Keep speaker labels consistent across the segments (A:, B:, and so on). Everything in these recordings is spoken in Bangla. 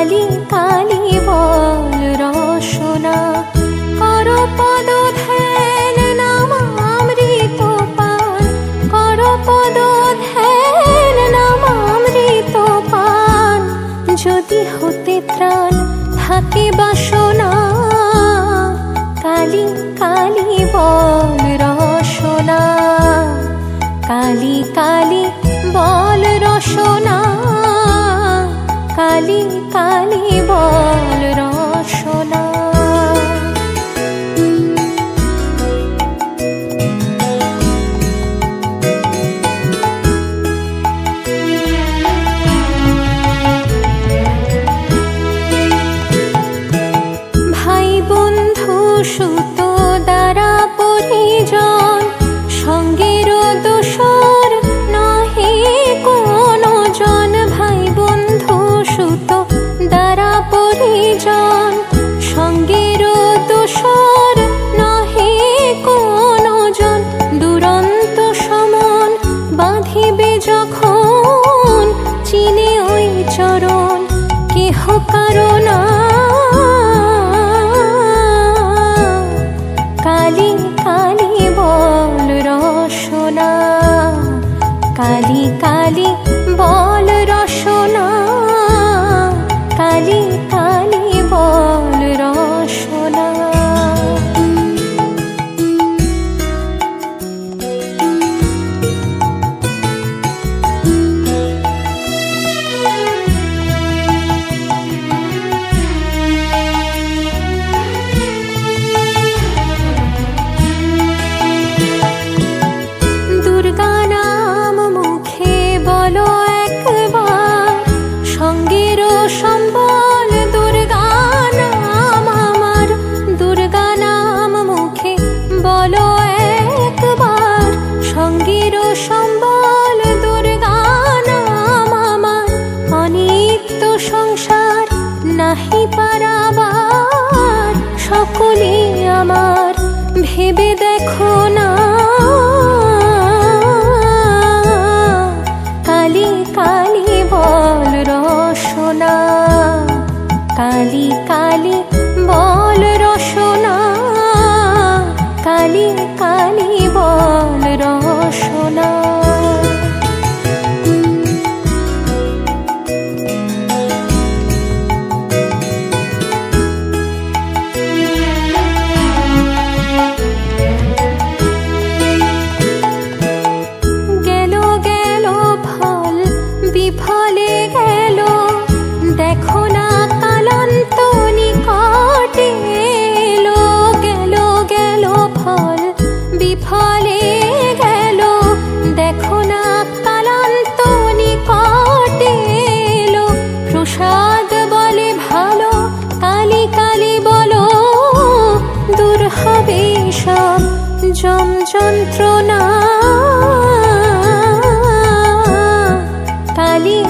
A: কালি কালি বল রসনা। কর পদ ধ্যান নামামৃত পান। কর পদ ধ্যান নামামৃত পান। যদি হতে ত্রাণ থাকে বাসনা, কালি কালি বল রসনা। কালি কালি বল রসনা। কালি কালি বল রসনা। ভাই বন্ধু সুতো দ্বারা পরিজন 就 Mali.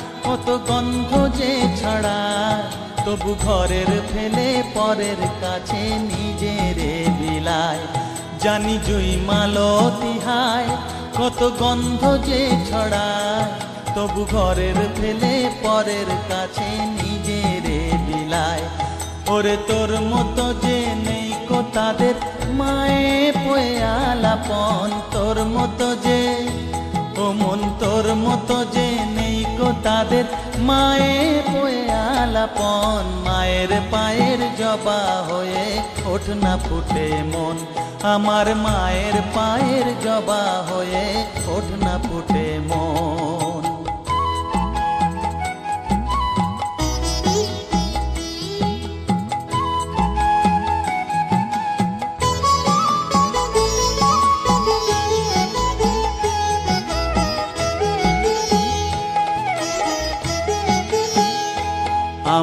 B: কত গন্ধ যে ছড়ায় তবু ঘরের ফেলে পরের কাছে নিজের বিলায়। জানি জুই মালতি হায় কত গন্ধ যে ছড়ায় তবু ঘরের ফেলে পরের কাছে নিজের বিলায়। ওরে তোর মতো যে নেই কো তাদের, মায়ে পয়ে আলাপন। তোর মতো যে, ও মন তোর মতো যে নেই কো তাদের মায়ে বয়ে আলাপন, মায়ের পায়ের জবা হয়ে ওঠ না ফুটে মন। আমার মায়ের পায়ের জবা হয়ে ওঠ না ফুটে মন।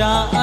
B: আবরণ গন্ধ